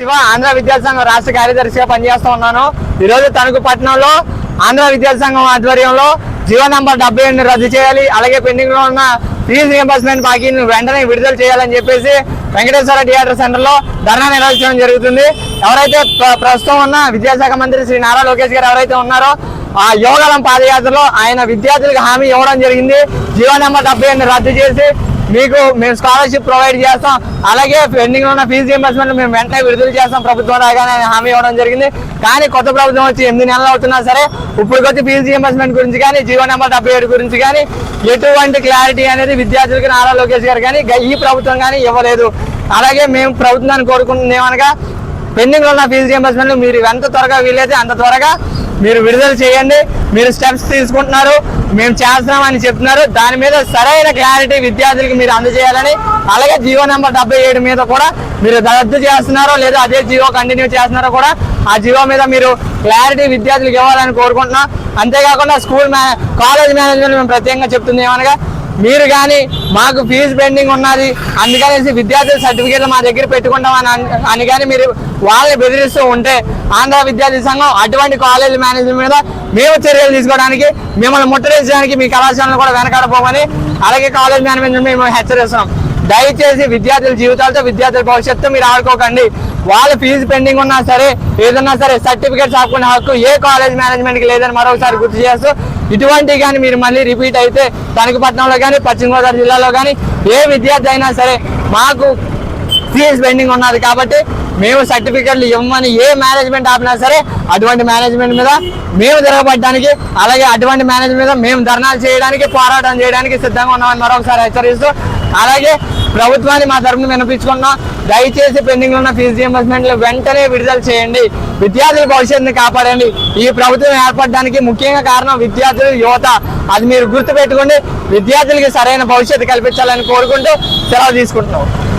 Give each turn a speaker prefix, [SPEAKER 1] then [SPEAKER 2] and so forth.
[SPEAKER 1] శివ ఆంధ్ర విద్యాసంఘం రాష్ట్ర కార్యదర్శిగా పనిచేస్తూ ఉన్నాను. ఈరోజు తణుకు పట్టణంలో ఆంధ్ర విద్యాసంఘం ఆధ్వర్యంలో జీవో నంబర్ డెబ్బై ఎనిమిది రద్దు చేయాలి. అలాగే పెండింగ్లో ఉన్న ఫీజు రియంబర్స్మెంట్ బాకీని వెంటనే విడుదల చేయాలని చెప్పేసి వెంకటేశ్వర థియేటర్ సెంటర్లో ధర్నా నిర్వహించడం జరుగుతుంది. ఎవరైతే ప్ర- ప్రస్తుతం ఉన్న విద్యాశాఖ మంత్రి శ్రీ నారా లోకేష్ గారు ఎవరైతే ఉన్నారో ఆ యోగాలం పాదయాత్రలో ఆయన విద్యార్థులకు హామీ ఇవ్వడం జరిగింది. జీవో నెంబర్ డెబ్బై రద్దు చేసి మీకు మేము స్కాలర్షిప్ ప్రొవైడ్ చేస్తాం. అలాగే పెండింగ్ ఉన్న ఫీజు రియంబర్స్మెంట్ మేము వెంటనే విడుదల చేస్తాం. ప్రభుత్వం రాగానే హామీ ఇవ్వడం జరిగింది. కానీ కొత్త ప్రభుత్వం వచ్చి ఎనిమిది నెలలు అవుతున్నా సరే ఇప్పుడు ఫీజు రియంబర్స్మెంట్ గురించి కానీ జీవో నెంబర్ డెబ్బై ఏడు గురించి కానీ ఎటువంటి క్లారిటీ అనేది విద్యార్థులకు నారా లోకేష్ గారు కానీ ఈ ప్రభుత్వం కానీ ఇవ్వలేదు. అలాగే మేము ప్రభుత్వాన్ని కోరుకుంటున్నాం అనగా పెండింగ్లో ఉన్న ఫీజు రియంబర్స్మెంట్ మీరు ఎంత త్వరగా వీలైతే అంత త్వరగా మీరు విడుదల చేయండి. మీరు స్టెప్స్ తీసుకుంటున్నారు. మేము చేస్తున్నామని చెప్తున్నారు. దాని మీద సరైన క్లారిటీ విద్యార్థులకు మీరు అందజేయాలని అలాగే జియో నెంబర్ డెబ్బై ఏడు మీద కూడా మీరు రద్దు చేస్తున్నారో లేదా అదే జియో కంటిన్యూ చేస్తున్నారో కూడా ఆ జియో మీద మీరు క్లారిటీ విద్యార్థులకు ఇవ్వాలని కోరుకుంటున్నాం. అంతేకాకుండా స్కూల్ మే కాలేజ్ మేనేజ్మెంట్ మేము ప్రత్యేకంగా చెప్తుంది ఏమనగా మీరు కానీ మాకు ఫీజు పెండింగ్ ఉన్నది అందుకనేసి విద్యార్థుల సర్టిఫికేట్లు మా దగ్గర పెట్టుకుంటాం అని అని కానీ మీరు వాళ్ళని బెదిరిస్తూ ఉంటే ఆంధ్ర విద్యార్థి సంఘం అటువంటి కాలేజ్ మేనేజ్మెంట్ మీద మేము చర్యలు తీసుకోవడానికి మిమ్మల్ని ముట్టడించడానికి మీ కళాశాలను కూడా వెనకాడపోమని అలాగే కాలేజ్ మేనేజ్మెంట్ మేము హెచ్చరిస్తున్నాం దయచేసి విద్యార్థుల జీవితాలతో విద్యార్థుల భవిష్యత్తు మీరు ఆడుకోకండి. వాళ్ళ ఫీజు పెండింగ్ ఉన్నా సరే ఏదన్నా సరే సర్టిఫికేట్ ఆపుకునే హక్కు ఏ కాలేజ్ మేనేజ్మెంట్కి లేదని మరొకసారి గుర్తు చేస్తూ ఇటువంటి కానీ మీరు మళ్ళీ రిపీట్ అయితే తణుకుపట్నంలో కానీ పశ్చిమ గోదావరి జిల్లాలో కానీ ఏ విద్యార్థి అయినా సరే మాకు ఫీజ్ పెండింగ్ ఉన్నది కాబట్టి మేము సర్టిఫికెట్లు ఇవ్వమని ఏ మేనేజ్మెంట్ ఆపినా సరే అటువంటి మేనేజ్మెంట్ మీద మేము తిరగబడడానికి అలాగే అటువంటి మేనేజ్మెంట్ మీద మేము ధర్నాలు చేయడానికి పోరాటం చేయడానికి సిద్ధంగా ఉన్నామని మరొకసారి హెచ్చరిస్తూ అలాగే ప్రభుత్వాన్ని మా తరఫున వినిపించుకున్నాం దయచేసి పెండింగ్ ఉన్న ఫీజు రియంబర్స్మెంట్లు వెంటనే విడుదల చేయండి. విద్యార్థుల భవిష్యత్తుని కాపాడండి. ఈ ప్రభుత్వం ఏర్పడడానికి ముఖ్యంగా కారణం విద్యార్థులు యువత. అది మీరు గుర్తుపెట్టుకోండి. విద్యార్థులకి సరైన భవిష్యత్తు కల్పించాలని కోరుకుంటూ సెలవు తీసుకుంటున్నాం.